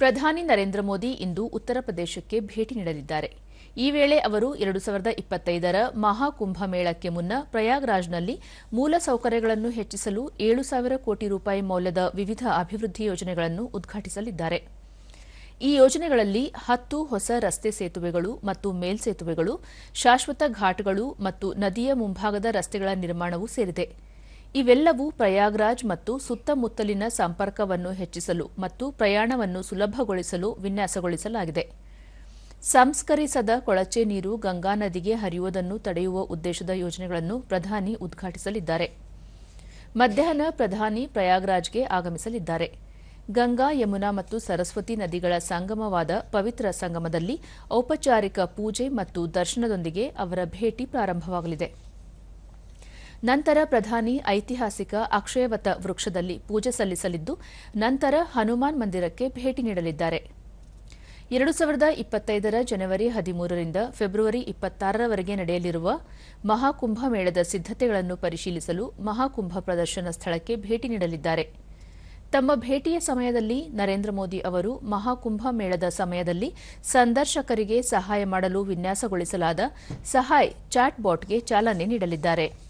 ಪ್ರಧಾನಿ ನರೇಂದ್ರ ಮೋದಿ ಇಂದು ಉತ್ತರ ಪ್ರದೇಶಕ್ಕೆ ಭೇಟಿ ನೀಡಲಿದ್ದಾರೆ. ಈ ವೇಳೆ ಅವರು ಎರಡು ಸಾವಿರದ ಇಪ್ಪತ್ತೈದರ ಮಹಾಕುಂಭಮೇಳಕ್ಕೆ ಮುನ್ನ ಪ್ರಯಾಗ್ರಾಜ್ನಲ್ಲಿ ಮೂಲಸೌಕರ್ಯಗಳನ್ನು ಹೆಚ್ಚಿಸಲು ಏಳು ಸಾವಿರ ಕೋಟಿ ರೂಪಾಯಿ ಮೌಲ್ಯದ ವಿವಿಧ ಅಭಿವೃದ್ಧಿ ಯೋಜನೆಗಳನ್ನು ಉದ್ಘಾಟಿಸಲಿದ್ದಾರೆ. ಈ ಯೋಜನೆಗಳಲ್ಲಿ ಹತ್ತು ಹೊಸ ರಸ್ತೆ ಸೇತುವೆಗಳು ಮತ್ತು ಮೇಲ್ಸೇತುವೆಗಳು, ಶಾಶ್ವತ ಘಾಟ್ಗಳು ಮತ್ತು ನದಿಯ ಮುಂಭಾಗದ ರಸ್ತೆಗಳ ನಿರ್ಮಾಣವೂ ಸೇರಿದೆ. ಇವೆಲ್ಲವೂ ಪ್ರಯಾಗ್ರಾಜ್ ಮತ್ತು ಸುತ್ತಮುತ್ತಲಿನ ಸಂಪರ್ಕವನ್ನು ಹೆಚ್ಚಿಸಲು ಮತ್ತು ಪ್ರಯಾಣವನ್ನು ಸುಲಭಗೊಳಿಸಲು ವಿನ್ಯಾಸಗೊಳಿಸಲಾಗಿದೆ. ಸಂಸ್ಕರಿಸದ ಕೊಳಚೆ ನೀರು ಗಂಗಾ ನದಿಗೆ ಹರಿಯುವುದನ್ನು ತಡೆಯುವ ಉದ್ದೇಶದ ಯೋಜನೆಗಳನ್ನು ಪ್ರಧಾನಿ ಉದ್ಘಾಟಿಸಲಿದ್ದಾರೆ. ಮಧ್ಯಾಹ್ನ ಪ್ರಧಾನಿ ಪ್ರಯಾಗ್ರಾಜ್ಗೆ ಆಗಮಿಸಲಿದ್ದಾರೆ. ಗಂಗಾ, ಯಮುನಾ ಮತ್ತು ಸರಸ್ವತಿ ನದಿಗಳ ಸಂಗಮವಾದ ಪವಿತ್ರ ಸಂಗಮದಲ್ಲಿ ಔಪಚಾರಿಕ ಪೂಜೆ ಮತ್ತು ದರ್ಶನದೊಂದಿಗೆ ಅವರ ಭೇಟಿ ಪ್ರಾರಂಭವಾಗಲಿದೆ. ನಂತರ ಪ್ರಧಾನಿ ಐತಿಹಾಸಿಕ ಅಕ್ಷಯವತ ವೃಕ್ಷದಲ್ಲಿ ಪೂಜೆ ಸಲ್ಲಿಸಲಿದ್ದು, ನಂತರ ಹನುಮಾನ್ ಮಂದಿರಕ್ಕೆ ಭೇಟಿ ನೀಡಲಿದ್ದಾರೆ. ಎರಡು ಸಾವಿರದ ಇಪ್ಪತ್ತೈದರ ಜನವರಿ ಹದಿಮೂರರಿಂದ ಫೆಬ್ರವರಿ ಇಪ್ಪತ್ತಾರರವರೆಗೆ ನಡೆಯಲಿರುವ ಮಹಾಕುಂಭ ಮೇಳದ ಸಿದ್ದತೆಗಳನ್ನು ಪರಿಶೀಲಿಸಲು ಮಹಾಕುಂಭ ಪ್ರದರ್ಶನ ಸ್ಥಳಕ್ಕೆ ಭೇಟಿ ನೀಡಲಿದ್ದಾರೆ. ತಮ್ಮ ಭೇಟಿಯ ಸಮಯದಲ್ಲಿ ನರೇಂದ್ರ ಮೋದಿ ಅವರು ಮಹಾಕುಂಭ ಮೇಳದ ಸಮಯದಲ್ಲಿ ಸಂದರ್ಶಕರಿಗೆ ಸಹಾಯ ಮಾಡಲು ವಿನ್ಯಾಸಗೊಳಿಸಲಾದ ಸಹಾಯ್ ಚಾಟ್ಬಾಟ್ಗೆ ಚಾಲನೆ ನೀಡಲಿದ್ದಾರೆ.